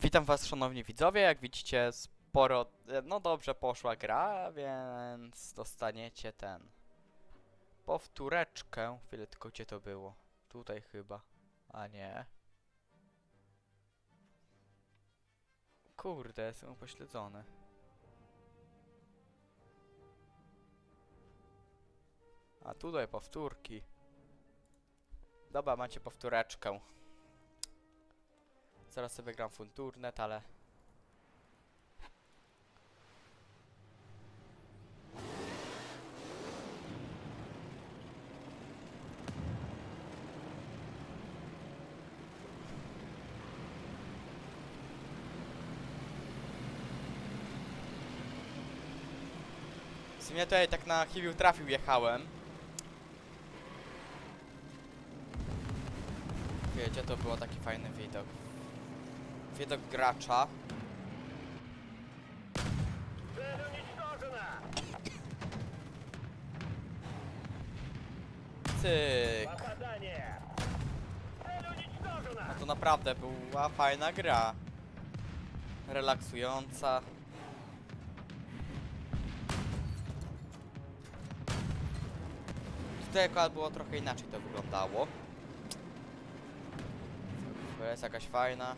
Witam was szanowni widzowie, jak widzicie sporo, no dobrze poszła gra, więc dostaniecie ten powtóreczkę, chwilę tylko gdzie to było, tutaj chyba, a nie. Kurde, jestem upośledzony. A tutaj powtórki. Dobra, macie powtóreczkę. Zaraz sobie gram Funturnet, ale... W tutaj tak na chybił trafił jechałem. Wiecie, to było taki fajny widok widok gracza. Cyk. No to naprawdę była fajna gra. Relaksująca. Tutaj akurat było trochę inaczej to wyglądało. To jest jakaś fajna.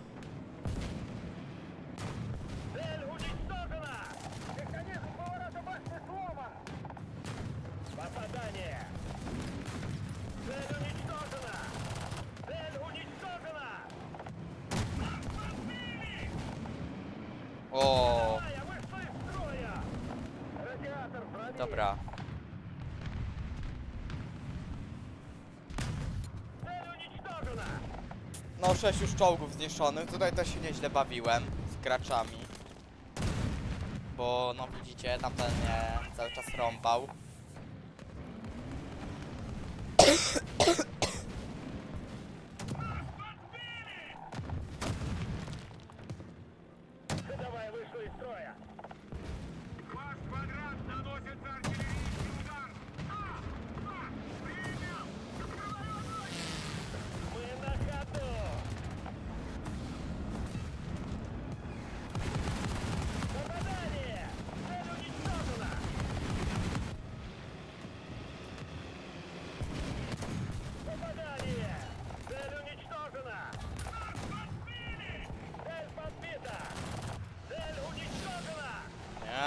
Dobra. No, sześć już czołgów zniszczonych. Tutaj też się nieźle bawiłem z graczami. Bo, no widzicie, tamten mnie cały czas rąbał.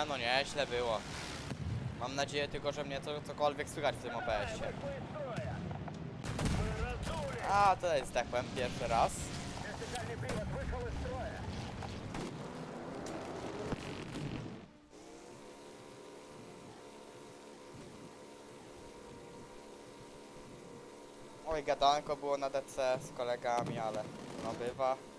No nie no, było. Mam nadzieję tylko, że mnie to, cokolwiek słychać w tym OPS-ie. A, tutaj zdechłem tak pierwszy raz. Oj, gadanko było na DC z kolegami, ale no bywa.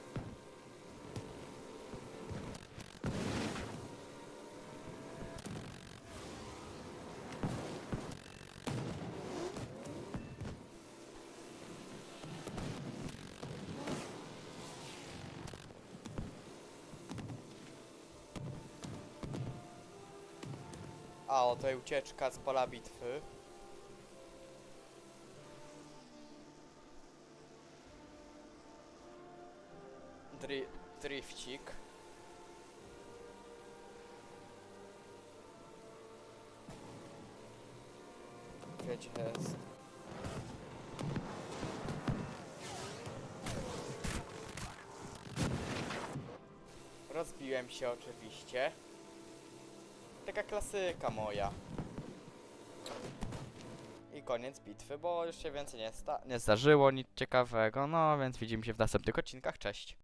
A, oto ucieczka z pola bitwy. Dri drifcik. Gdzie jest? Rozbiłem się oczywiście. Taka klasyka moja. I koniec bitwy, bo już się więcej nie, sta nie zdarzyło, nic ciekawego. No więc widzimy się w następnych odcinkach. Cześć.